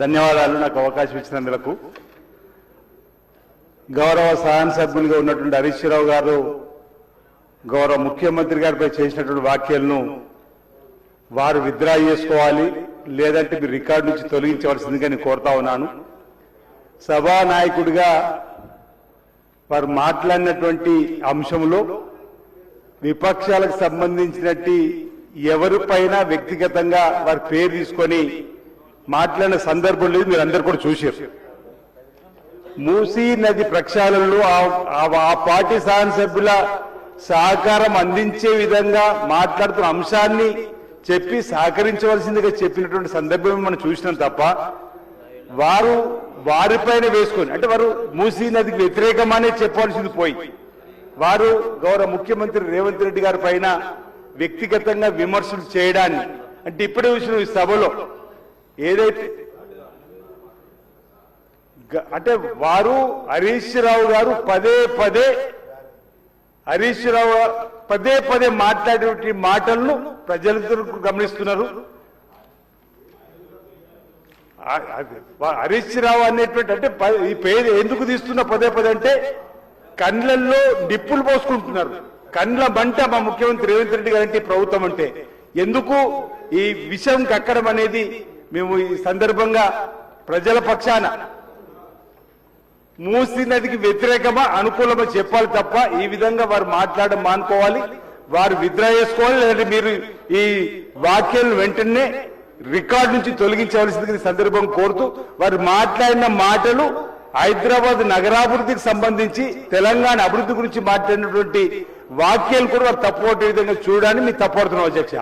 ధన్యవాదాలు. నాకు అవకాశం ఇచ్చినందుకు. గౌరవ సహాన సభ్యులుగా ఉన్నటువంటి హరీష్ రావు గారు గౌరవ ముఖ్యమంత్రి గారిపై చేసినటువంటి వ్యాఖ్యలను వారు విత్డ్రా చేసుకోవాలి లేదంటే మీరు రికార్డు నుంచి తొలగించవలసిందిగా నేను కోరుతా ఉన్నాను. సభానాయకుడిగా వారు మాట్లాడినటువంటి అంశంలో విపక్షాలకు సంబంధించినట్టు ఎవరిపైన వ్యక్తిగతంగా వారి పేరు తీసుకొని మాట్లాడిన సందర్భం లేదు మీరు అందరు కూడా చూశారు. మూసీ నది ప్రక్షాళనలో ఆ- పార్టీ శాసనసభ్యుల సహకారం అందించే విధంగా మాట్లాడుతున్న అంశాన్ని చెప్పి సహకరించవలసిందిగా చెప్పినటువంటి సందర్భం మనం చూసినాం తప్ప వారు వారిపైన వేసుకొని అంటే వారు మూసీ నదికి వ్యతిరేకమనే చెప్పవలసింది పోయి వారు గౌరవ ముఖ్యమంత్రి రేవంత్ రెడ్డి గారి పైన వ్యక్తిగతంగా విమర్శలు చేయడాన్ని అంటే ఇప్పుడే చూసిన ఈ సభలో ఏదైతే అంటే వారు హరీష్ రావు గారు పదే పదే హరీష్ రావు పదే పదే మాట్లాడే మాటలను ప్రజలందరూ గమనిస్తున్నారు. హరీష్ రావు అనేటువంటి అంటే ఈ పేరు ఎందుకు తీస్తున్న పదే పదే అంటే కండ్లల్లో నిప్పులు పోసుకుంటున్నారు. కండ్ల మంట మా ముఖ్యమంత్రి రేవంత్ రెడ్డి గారు ప్రభుత్వం అంటే. ఎందుకు ఈ విషయం కక్కడం అనేది మేము ఈ సందర్భంగా ప్రజల పక్షాన మూసీ నదికి వ్యతిరేకమా అనుకూలమా చెప్పాలి తప్ప ఈ విధంగా వారు మాట్లాడడం మానుకోవాలి. వారు విత్డ్రా చేసుకోవాలి లేదంటే మీరు ఈ వాక్యాలను వెంటనే రికార్డు నుంచి తొలగించవలసింది సందర్భం కోరుతూ వారు మాట్లాడిన మాటలు హైదరాబాద్ నగరాభివృద్ధికి సంబంధించి తెలంగాణ అభివృద్ధి గురించి మాట్లాడినటువంటి వాక్యాలు కూడా వారు తప్పుపట్టే విధంగా చూడాలని మీకు తప్పడుతున్నాం అధ్యక్ష.